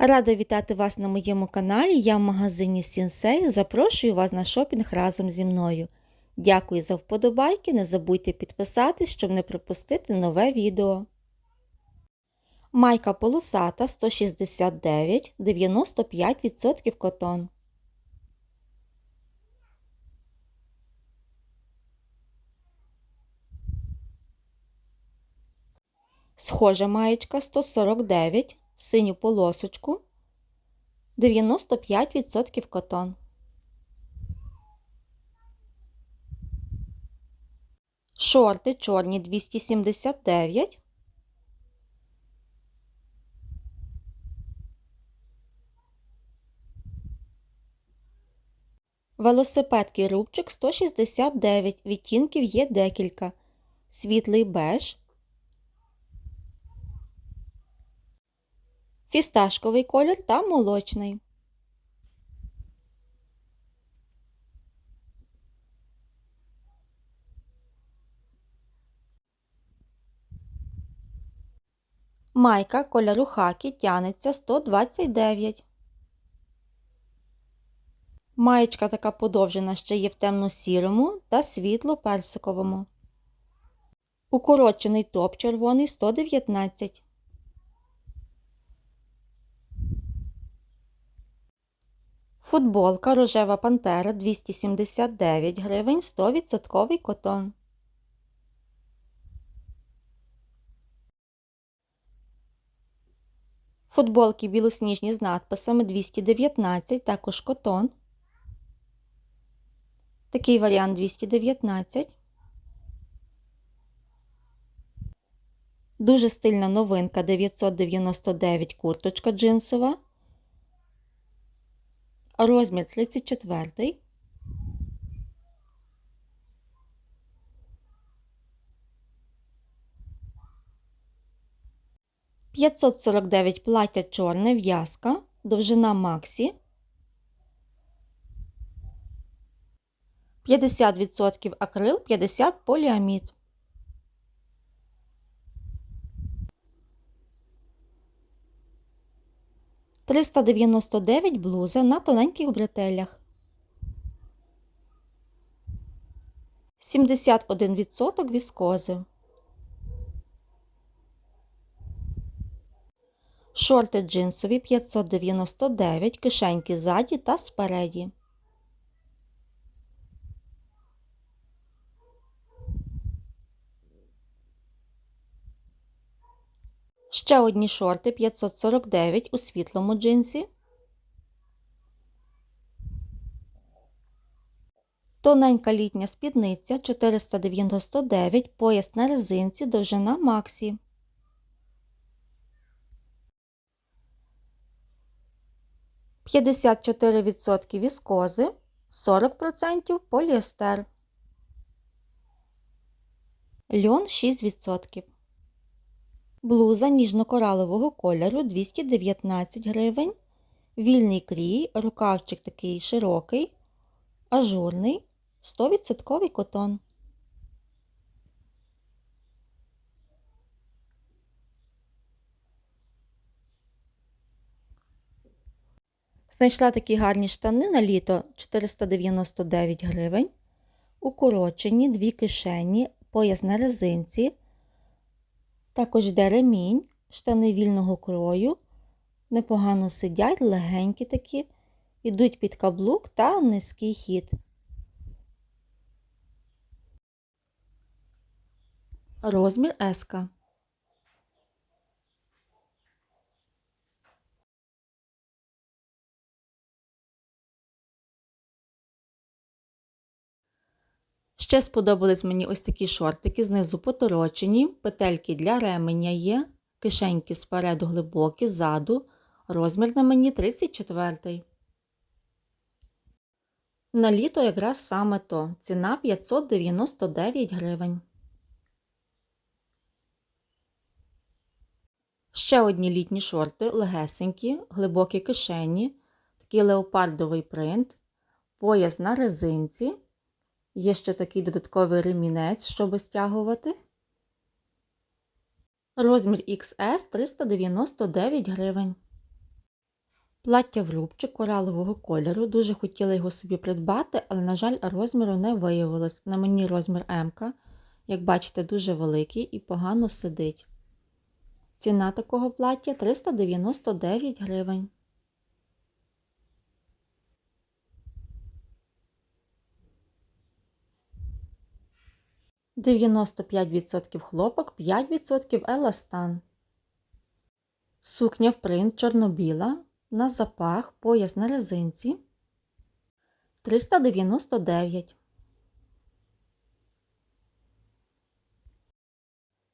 Рада вітати вас на моєму каналі. Я в магазині Сінсей. Запрошую вас на шопінг разом зі мною. Дякую за вподобайки. Не забудьте підписатись, щоб не пропустити нове відео. Майка полосата 169 95% котон. Схожа маєчка 149, синю полосочку 95% котон. Шорти чорні 279. Велосипедки рубчик 169. Відтінків є декілька. Світлий беж. Фісташковий колір та молочний. Майка кольору хакі тянеться 129. Маєчка така подовжена ще є в темно-сірому та світло-персиковому. Укорочений топ червоний 119. Футболка рожева пантера 279 гривень 100% котон. Футболки білосніжні з надписами 219, також котон. Такий варіант 219. Дуже стильна новинка 999 курточка джинсова. Розмір 34. П'ятсот сорок дев'ять плаття чорне в'язка, довжина Максі. 50% акрил, 50 поліамід. Триста дев'яносто дев'ять блуза на тоненьких бретелях. 71% віскози. Шорти джинсові 599, кишеньки ззаді та спереді. Ще одні шорти 549 у світлому джинсі. Тоненька літня спідниця 499, пояс на резинці, довжина Максі. П'ятдесят чотири відсотки віскози, 40% поліестер. Льон 6%. Блуза ніжно-коралового кольору 219 гривень. Вільний крій, рукавчик такий широкий, ажурний, 100% котон. Знайшла такі гарні штани на літо 499 гривень. Укорочені, дві кишені, пояс на резинці. Також йде ремінь, штани вільного крою, непогано сидять, легенькі такі, йдуть під каблук та низький хід. Розмір еска. Ще сподобались мені ось такі шортики, знизу поторочені, петельки для ременя є, кишеньки спереду глибокі, ззаду, розмір на мені 34. На літо якраз саме то. Ціна 599 гривень. Ще одні літні шорти, легесенькі, глибокі кишені, такий леопардовий принт, пояс на резинці. Є ще такий додатковий ремінець, щоб стягувати. Розмір XS 399 гривень. Плаття в рубчик коралового кольору. Дуже хотіла його собі придбати, але, на жаль, розміру не виявилось. На мені розмір М. Як бачите, дуже великий і погано сидить. Ціна такого плаття 399 гривень. Дев'яносто п'ять відсотків хлопок, 5% еластан. Сукня в принт чорно-біла, на запах, пояс на резинці 399.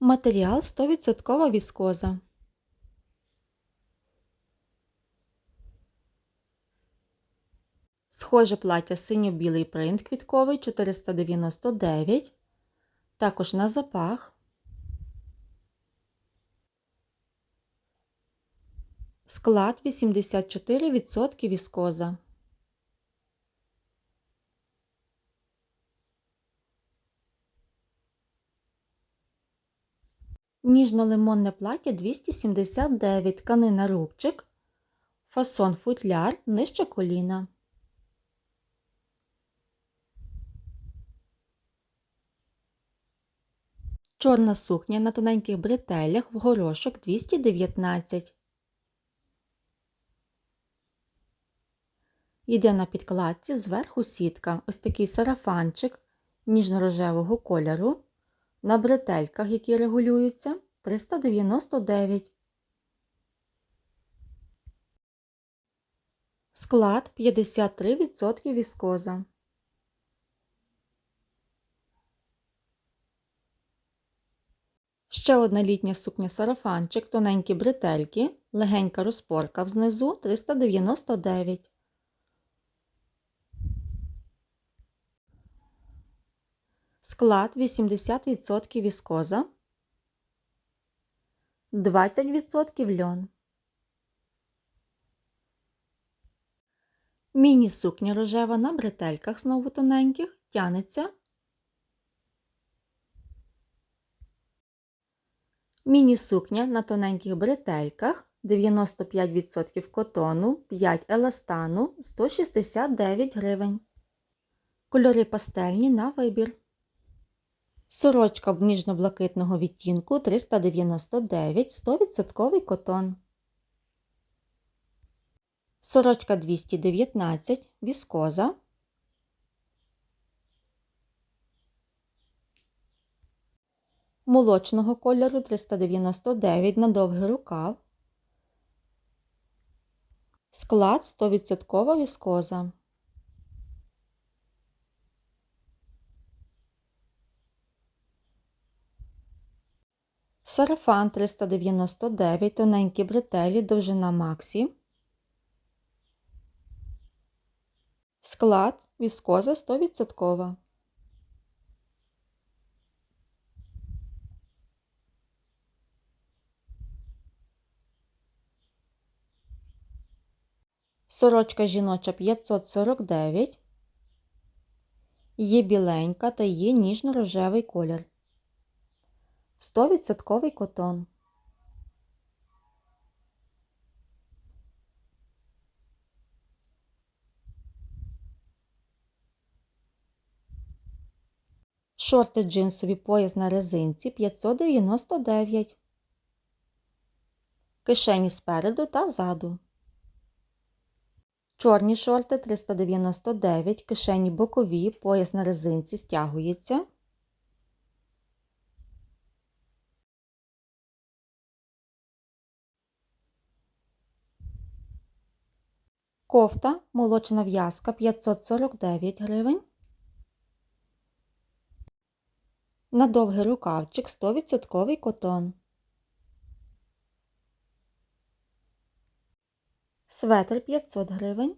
Матеріал 100% віскоза. Схоже плаття синьо-білий принт квітковий 499. Також на запах. Склад 84% віскоза. Ніжно-лимонне плаття 279, тканина рубчик, фасон футляр нижче коліна. Чорна сукня на тоненьких бретелях в горошок 219. Йде на підкладці зверху сітка. Ось такий сарафанчик ніжно-рожевого кольору. На бретельках, які регулюються, 399. Склад 53% віскоза. Ще одна літня сукня сарафанчик, тоненькі бретельки, легенька розпорка внизу 399. Склад 80% віскоза, 20% льон. Міні-сукня рожева на бретельках знову тоненьких тянеться. Міні-сукня на тоненьких бретельках 95% котону, 5 еластану 169 гривень. Кольори пастельні на вибір. Сорочка ніжно-блакитного відтінку 399 100% котон. Сорочка 219 віскоза. Молочного кольору 399 на довгий рукав. Склад 100% віскоза. Сарафан 399, тоненькі бретелі, довжина Максі. Склад віскоза 100%. Сорочка жіноча 549. Є біленька та є ніжно-рожевий колір. 100% котон. Шорти джинсові пояс на резинці 599. Кишені спереду та ззаду. Чорні шорти 399, кишені бокові, пояс на резинці стягується. Кофта молочна в'язка 549 гривень. На довгий рукавчик 100% котон. Светр 500 гривень.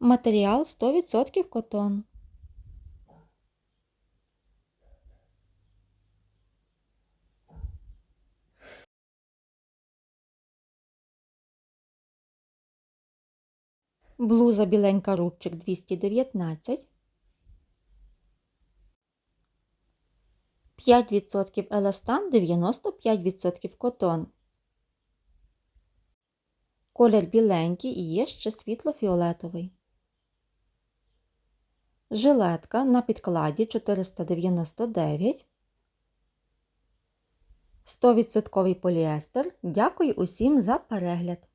Матеріал 100% котон. Блуза біленька рубчик 219. 5% еластан, 95% котон. Колір біленький і є ще світло-фіолетовий. Жилетка на підкладі 499. 100% поліестер. Дякую усім за перегляд!